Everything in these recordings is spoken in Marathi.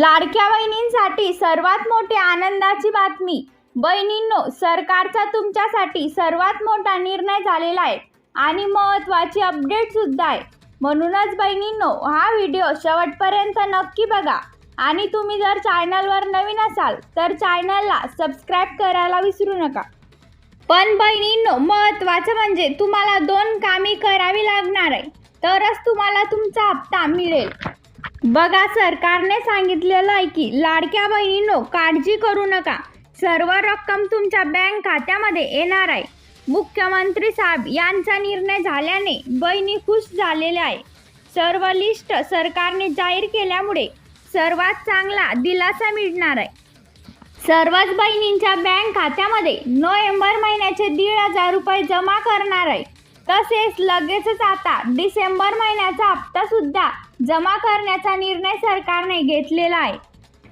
लाडक्या बहिणींसाठी सर्वात मोठी आनंदाची बातमी. बहिणींनो सरकारचा तुमच्यासाठी सर्वात मोठा निर्णय झालेला आहे आणि महत्त्वाची अपडेट सुद्धा आहे. म्हणूनच बहिणींनो हा व्हिडिओ शेवटपर्यंत नक्की बघा. आणि तुम्ही जर चॅनलवर नवीन असाल तर चॅनलला सबस्क्राईब करायला विसरू नका. पण बहिणींनो महत्त्वाचं म्हणजे तुम्हाला दोन कामे करावी लागणार आहे. तरच तुम्हाला तुमचा हप्ता मिळेल. बघा सरकारने सांगितलेलं आहे की लाडक्या बहिणींनो काळजी करू नका. सर्व रक्कम तुमच्या बँक खात्यामध्ये येणार आहे. मुख्यमंत्री साहेब यांचा निर्णय झाल्याने बहिणी खुश झालेल्या आहे सर्व लिस्ट सरकारने जाहीर केल्यामुळे सर्वात चांगला दिलासा मिळणार आहे. सर्वच बहिणींच्या बँक खात्यामध्ये नोव्हेंबर महिन्याचे दीड हजार रुपये जमा करणार आहे. तसेच लगेचच आता डिसेंबर महिन्याचा हप्ता सुद्धा जमा करण्याचा निर्णय सरकारने घेतलेला आहे.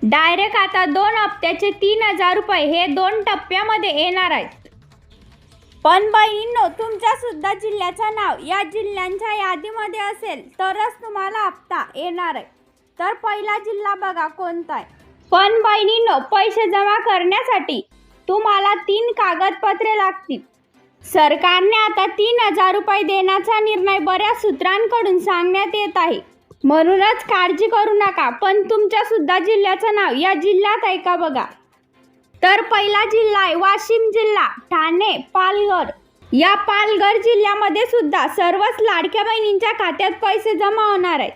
डायरेक्ट आता दोन हप्त्याचे तीन हजार रुपये हे दोन टप्प्यामध्ये येणार आहेत. पण बहिणींनो तुमच्या सुद्धा जिल्ह्याचं नाव या जिल्ह्यांच्या यादीमध्ये असेल तरच तुम्हाला हप्ता येणार आहे. तर पहिला जिल्हा बघा कोणता आहे. पण बहिणींनो पैसे जमा करण्यासाठी तुम्हाला तीन कागदपत्रे लागतील. सरकारने आता तीन हजार रुपये देण्याचा निर्णय बऱ्याच सूत्रांकडून सांगण्यात येत आहे. म्हणूनच काळजी करू नका पण तुमच्या सुद्धा जिल्ह्याचं नाव या जिल्ह्यात आहे का बघा? तर पहिला जिल्हा आहे वाशिम जिल्हा ठाणे पालघर. या पालघर जिल्ह्यामध्ये सुद्धा सर्वच लाडक्या बहिणींच्या खात्यात पैसे जमा होणार आहेत.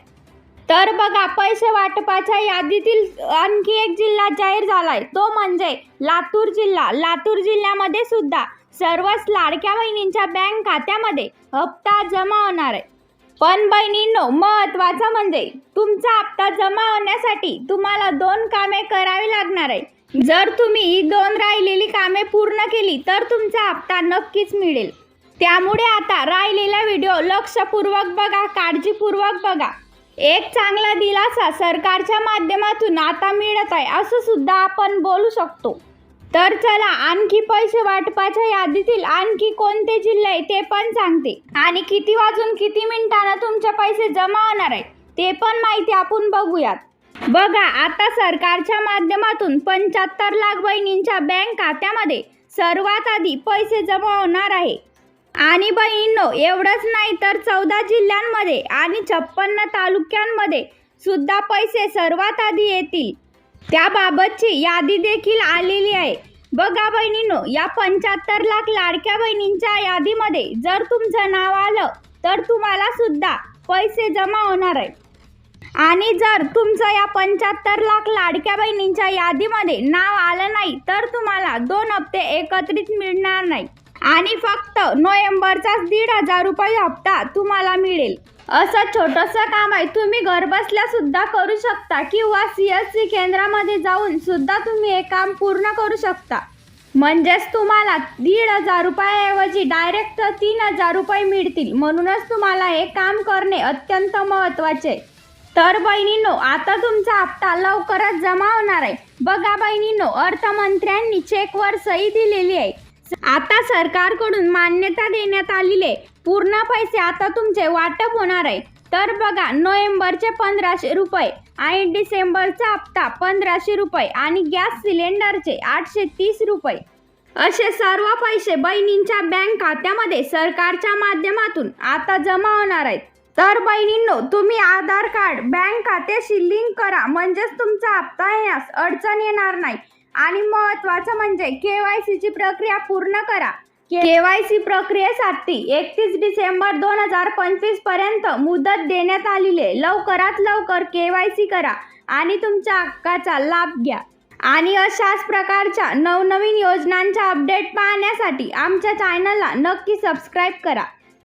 तर बघा पैसे वाटपाच्या यादीतील आणखी एक जिल्हा जाहीर झाला आहे तो म्हणजे लातूर जिल्हा. लातूर जिल्ह्यामध्ये सुद्धा सर्वच लाडक्या बहिणींच्या बँक खात्यामध्ये हप्ता जमा होणार आहे. पण बहिणींनो महत्वाचं म्हणजे तुमचा हप्ता जमा होण्यासाठी तुम्हाला दोन कामे करावी लागणार आहे जर तुम्ही ही दोन राहिलेली कामे पूर्ण केली तर तुमचा हप्ता नक्कीच मिळेल. त्यामुळे आता राहिलेला व्हिडिओ लक्षपूर्वक बघा काळजीपूर्वक बघा. एक चांगला दिलासा सरकारच्या माध्यमातून आता मिळत आहे असं सुद्धा आपण बोलू शकतो. तर चला आणखी पैसे वाटपाच्या यादीतील आणखी कोणते जिल्हे आहे ते पण सांगते. आणि किती वाजून किती मिनिटानं तुमचे पैसे जमा होणार आहे ते पण माहिती आपण बघूयात. बघा आता सरकारच्या माध्यमातून पंच्याहत्तर लाख बहिणींच्या बँक खात्यामध्ये सर्वात आधी पैसे जमा होणार आहे. आणि बहिणींनो एवढंच नाही तर चौदा जिल्ह्यांमध्ये आणि छप्पन्न तालुक्यांमध्ये सुद्धा पैसे सर्वात आधी येतील. त्याबाबतची यादी देखील आलेली आहे. बघा बहिणींनो या पंच्याहत्तर लाख लाडक्या बहिणींच्या यादीमध्ये जर तुमचं नाव आलं तर तुम्हाला सुद्धा पैसे जमा होणार आहे आणि जर तुमचं या पंच्याहत्तर लाख लाडक्या बहिणींच्या यादीमध्ये नाव आलं नाही तर तुम्हाला दोन हप्ते एकत्रित मिळणार नाही आणि फक्त नोव्हेंबरचाच दीड हजार रुपये हप्ता तुम्हाला मिळेल. असं छोटंसं काम आहे. तुम्ही घरबसल्या सुद्धा करू शकता किंवा सी एस सी केंद्रामध्ये जाऊन सुद्धा तुम्ही हे काम पूर्ण करू शकता. म्हणजेच तुम्हाला दीड हजार रुपयाऐवजी डायरेक्ट तीन हजार रुपये मिळतील. म्हणूनच तुम्हाला हे काम करणे अत्यंत महत्त्वाचे. आहे तर बहिणींनो आता तुमचा हप्ता लवकरच जमा होणार आहे. बघा बहिणींनो अर्थमंत्र्यांनी चेकवर सही दिलेली आहे. आता सरकारकडून मान्यता देण्यात आलेले पूर्ण पैसे आता तुमचे वाटप होणार आहे. तर बघा नोव्हेंबरचे पंधराशे रुपये आणि डिसेंबरचा हप्ता पंधराशे रुपये आणि गॅस सिलेंडरचे आठशे तीस रुपये. असे सर्व पैसे बहिणींच्या बँक खात्यामध्ये सरकारच्या माध्यमातून आता जमा होणार आहेत. तर बहिणींनो तुम्ही आधार कार्ड बँक खात्याशी लिंक करा म्हणजेच तुमचा हप्ता येण्यास अडचण येणार नाही. आणि महत्त्वाचं म्हणजे के वाय सीची प्रक्रिया पूर्ण करा. के वाय सी प्रक्रियेसाठी एकतीस डिसेंबर दोन हजार पंचवीसपर्यंत मुदत देण्यात आलेली आहे. लवकरात लवकर के वाय सी करा आणि तुमच्या हक्काचा लाभ घ्या. आणि अशाच प्रकारच्या नवनवीन योजनांच्या अपडेट पाहण्यासाठी आमच्या चॅनलला नक्की सबस्क्राईब करा.